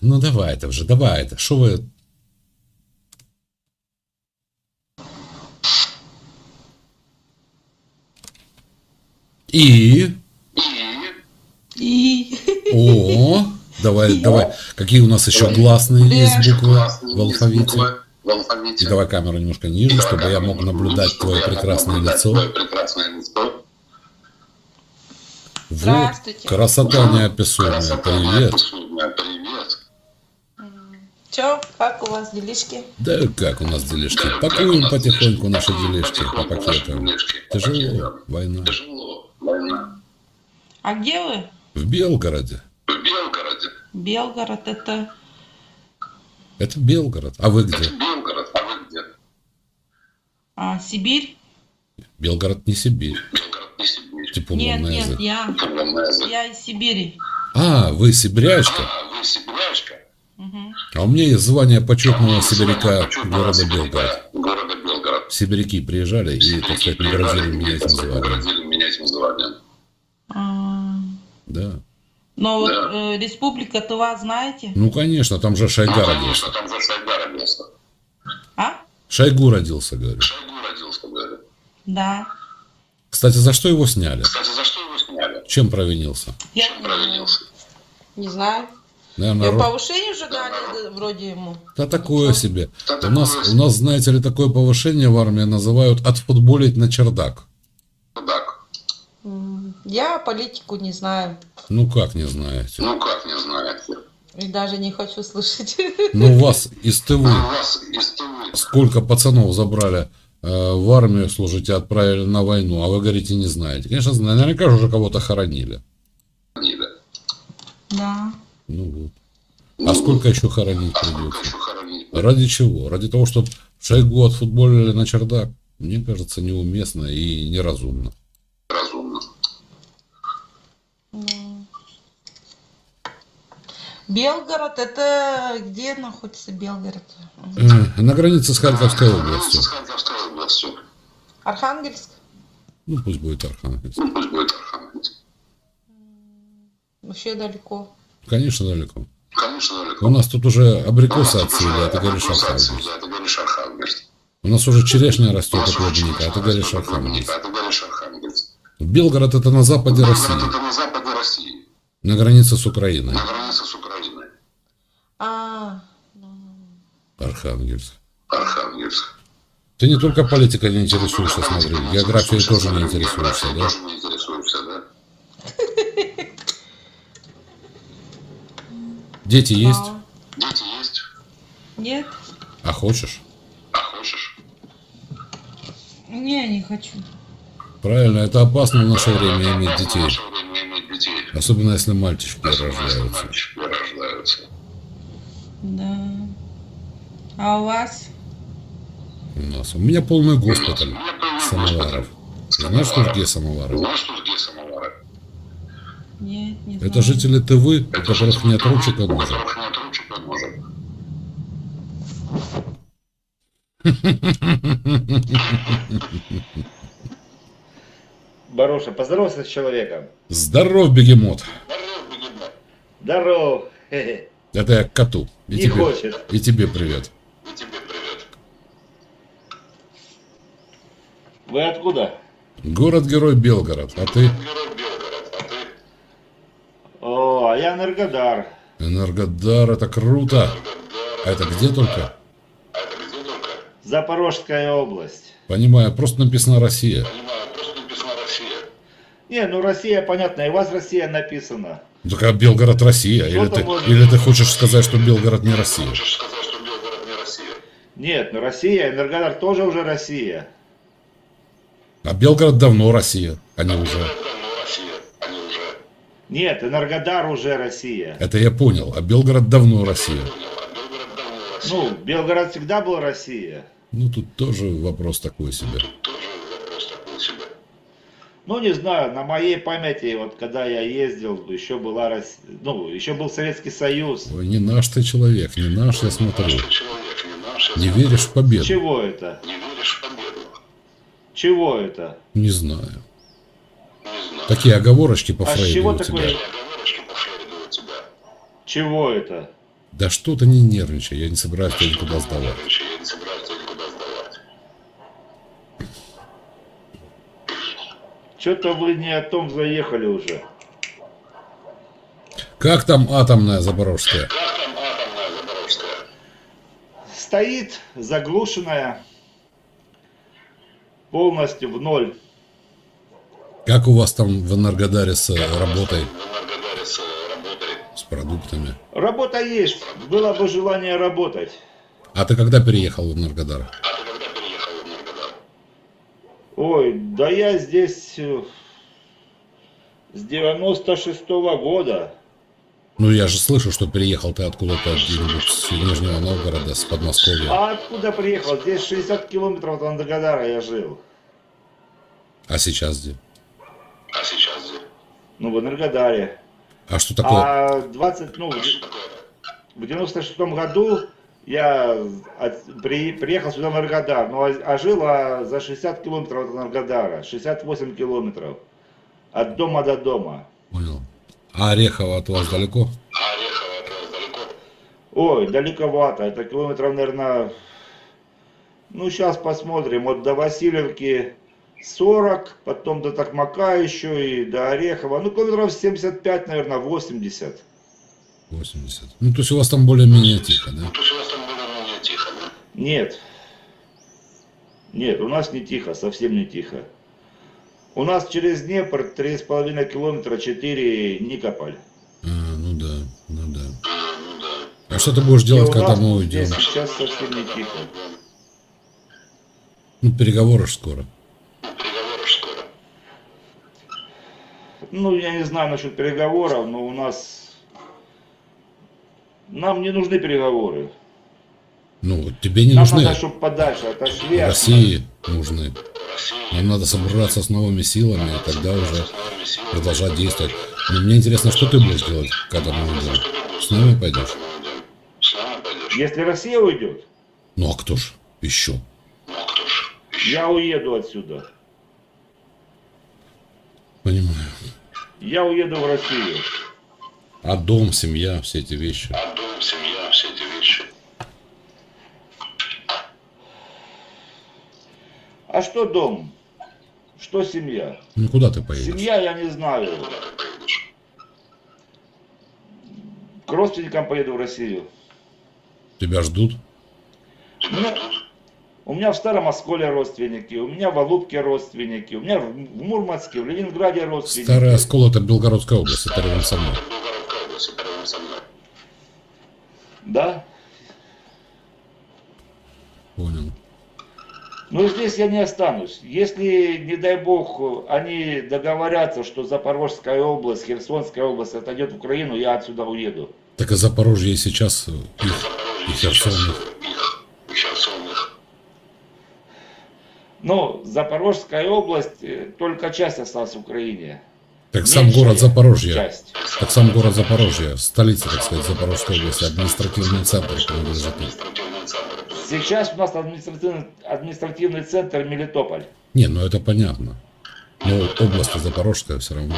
Ну давайте вже, давайте. Що ви. І. И... О, давай, давай. Какие у нас еще гласные есть буквы в алфавите? И давай камеру немножко ниже, чтобы я мог наблюдать твое прекрасное лицо. Вот, Здравствуйте. красота неописуемая. Красота Привет. неописуемая. Привет. Чё, как у вас делишки? Да как у нас делишки? Да, Пакуем нас потихоньку наши делишки по наши пакетам. делишки по Тяжело, пакетам. война. Тяжело. Война. А где вы? В Белгороде. В Белгороде. Белгород это... Это Белгород. А вы где? Белгород. А вы где? А, Сибирь? Белгород не Сибирь. Белгород не Сибирь. Типа Нет, нет, я... Я из Сибири. А, вы сибирячка? А, вы сибирячка? Мгм. А у меня есть звание почетного Звание сибиряка почетного города Белгород. Города Белгород. Сибиряки приезжали и, так сказать, наградили меня этим званием. Меня этим званием. А, Да. Но вот Да. э, республика Тыва знаете? Ну, конечно, там же Шойгу Ну, родился. конечно, там же Шойга родился. А? Шойгу родился, говорю. Шойгу родился, говорю. Да. Кстати, за что его сняли? Кстати, за что его сняли? Чем провинился? Я Чем провинился? не знаю. Наверное, Его повышение уже дали да, вроде ему. Да такое себе. Да У нас, у нас, знаете ли, такое повышение в армии называют отфутболить на чердак. М, Я политику не знаю. Ну как не знаете? Ну как, не знаете. И даже не хочу слышать. Ну вас из ТВ У вас из ТВ сколько пацанов забрали в армию служить и отправили на войну, а вы говорите не знаете. Конечно, знаю. наверняка же уже кого-то хоронили. да. Ну вот. А сколько еще хоронить А сколько придется? еще хоронить? Ради чего? Ради того, чтобы Шойгу отфутболили на чердак? Мне кажется, неуместно и неразумно. Разумно. Ну. Белгород, это где находится Белгород? Э, На границе с Харьковской с Харьковской областью. Архангельск? Ну, пусть будет Архангельск. Ну, пусть будет Архангельск. Вообще далеко. Конечно, далеко. Конечно, далеко. У нас тут уже абрикосы тут отсюда, уже а ты говоришь Архангельск. отсюда, а ты говоришь Архангельск. У нас уже черешня растет уже клубника, а а ты говоришь Архангельск. Белгород это на западе Белгород России, это на западе России, на границе с Украиной. на границе с Украиной. А, Архангельск. Архангельск. Ты не только политикой не интересуешься, не географией тоже не интересуешься, да? тоже не интересуешься, да? Дети есть? Дети есть? Нет? А хочешь? А хочешь? Не, не хочу. Правильно, это опасно в наше время иметь детей. Особенно если мальчишки рождаются. Да. А у вас? У нас. У меня полный госпиталь меня полный самоваров. госпиталь. Знаешь, что Самоваров. где самовары? Знаешь, что где самовары? Нет, не знаю. Это жители ТВ, у Это которых нет ручек и и ножек. Бароша, поздоровайся с человеком. Здоров, бегемот. Здоров. Хе-хе. Это я к коту. И Не тебе, хочет. и тебе привет. И тебе Вы откуда? Город-герой Белгород. А ты? Герой Белгород, а ты? О, а я Энергодар. Энергодар, это круто. А это где только? Запорожская область. Понимаю, просто написано Россия. Понимаю, просто написано Россия. Не, ну Россия, понятно, и у вас Россия написано. Так а Белгород Россия? Или ты, может- или ты хочешь сказать, что Белгород не Россия? Хочешь сказать, что Белгород не Россия? Нет, ну Россия, Энергодар тоже уже Россия. А Белгород давно Россия, а не уже. Нет, Энергодар уже Россия. Это я понял, а Белгород давно Россия. Ну, Белгород всегда был Россия. Ну тут тоже вопрос такой себе. Ну, не знаю, на моей памяти, вот когда я ездил, еще была Россия, ну, еще был Советский Союз. Ой, не наш ты человек, не наш, я смотрю. Не веришь в победу? Чего это? Не? Чего это? Не знаю. Такие оговорочки по А Фрейду чего у такое? Тебя. Чего это? Да что ты не нервничай, я не собираюсь тебя никуда сдавать. Короче, я не собираюсь тебя никуда сдавать. Что-то вы не о том заехали уже. Как там атомная Запорожская? Как там атомная Запорожская? Стоит заглушенная полностью в ноль. Как у вас там в Энергодаре с э, работой, В Энергодаре с э, работой. с продуктами? Работа есть. Было бы желание работать. А ты когда переехал в Энергодар? А ты когда переехал в Энергодар? Ой, да я здесь э, с 96-го года. Ну я же слышу, что переехал ты откуда-то где-нибудь с Нижнего Новгорода, с Подмосковья. А откуда приехал? Здесь 60 километров от Андагадара я жил. А сейчас где? А сейчас где? Ну, в Энергодаре. А что такое? А 20, ну, в Что такое? в 96-м году я от- при- приехал сюда в Энергодар, но а, а жил а, за 60 километров от Энергодара, 68 километров. От дома до дома. Понял. А Орехово от вас далеко? А Орехово от вас далеко? Ой, далековато, это километров, наверное, ну, сейчас посмотрим, вот до Васильевки 40, потом до Токмака еще и до Орехова, ну, километров 75, наверное, 80. 80. Ну, то есть у вас там более-менее тихо, да? То есть у вас там более-менее тихо, да? Нет. Нет, у нас не тихо, совсем не тихо. У нас через Днепр 3,5 километра 4 Никополь. А, ну да, ну да. А, ну да. А что ты будешь делать, когда мы уйдем? здесь сейчас совсем не тихо. Ну, переговоры ж скоро. Ну, переговоры ж скоро. Ну, я не знаю насчет переговоров, но у нас... Нам не нужны переговоры. Ну, тебе не Нам нужны. надо, чтобы подальше отошли. от- России нужны. Нам надо собраться с новыми силами, и тогда уже продолжать действовать. Но мне интересно, что ты будешь делать, когда мы уйдем? С нами пойдешь? Если Россия уйдет, Ну, а кто ж еще? Я уеду отсюда. Понимаю. Я уеду в Россию. А дом, семья, все эти вещи. А дом, семья, все эти вещи. А что дом? Что семья? Ну, куда ты поедешь? Семья, я не знаю. К родственникам поеду в Россию. Тебя ждут? У меня, у меня в Старом Осколе родственники, у меня в Алубке родственники, у меня в в Мурманске, в Ленинграде родственники. Старый оскол. Это Белгородская область, это рядом со мной. Да? Понял. Но здесь я не останусь. Если, не дай бог, они договорятся, что Запорожская область, Херсонская область отойдет в Украину, я отсюда уеду. Так и Запорожье сейчас их, и Херсон. их. Но Запорожская область, э, только часть осталась в Украине. Так сам город Запорожье. Часть. Так сам город Запорожье, столица, так сказать, Запорожской области, административный центр принадлежит. Сейчас у нас административный, административный центр Мелитополь. Не, ну это понятно. Но область Запорожская все равно.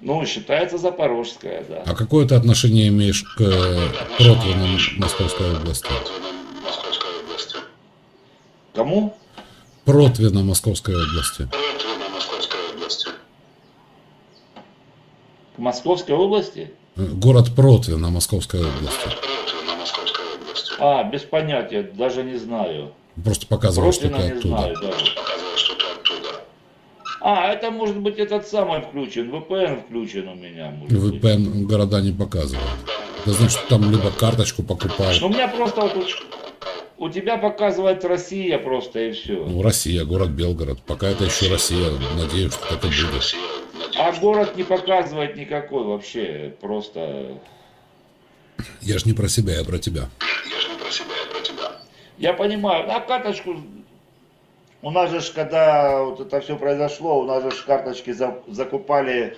Ну, считается Запорожская, да. А какое ты отношение имеешь к э, противнам Московской области? Противном Московской области. Кому? Протвино Московской области. Противном Московской области. К Московской области? Город Протвино Московской области. Противном Московской области. А, без понятия, даже не знаю. Просто показывал, что ты не оттуда. знаю оттуда. А, это может быть этот самый включен, VPN включен у меня. Может быть. VPN города не показывает. Это значит, что там либо карточку покупал. Ну, у меня просто вот у, у тебя показывает Россия просто и все. Ну, Россия, город Белгород. Пока это еще Россия. Надеюсь, что так и будет. А город не показывает никакой вообще, просто... Я ж не про себя, я про тебя. Я же не про себя, я про тебя. Я понимаю, а карточку... У нас же, ж, когда вот это все произошло, у нас же ж карточки за- закупали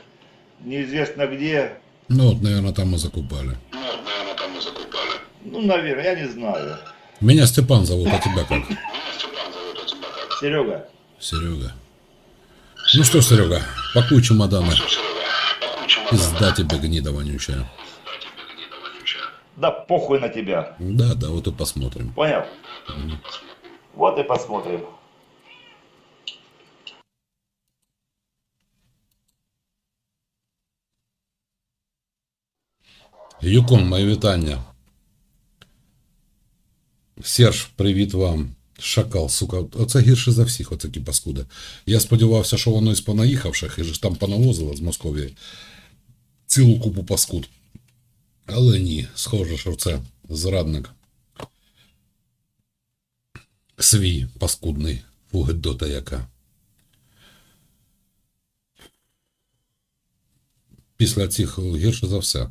неизвестно где. Ну вот, наверное, там и закупали. Ну, вот, наверное, там мы закупали. Ну, наверное, я не знаю. Меня Степан зовут, а тебя как? Меня Степан зовут, а тебя как? Серега, Серега. Ну что, Серега, пакуй чемоданы. Что, Серега, пакуй чемоданы. Пизда тебе, гнида вонючая. Да похуй на тебя. Да, да, вот и посмотрим. Понял? Вот и посмотрим. Юкон, моє вітання. Серж, привіт вам. Шакал, сука, оце гірше за всіх, оце паскуди. Я сподівався, що воно із понаїхавших, і ж там понавозило з Московії цілу купу паскуд. Але ні, схоже, що це зрадник. Свій паскудний фугидота яка. Після цих гірше за все.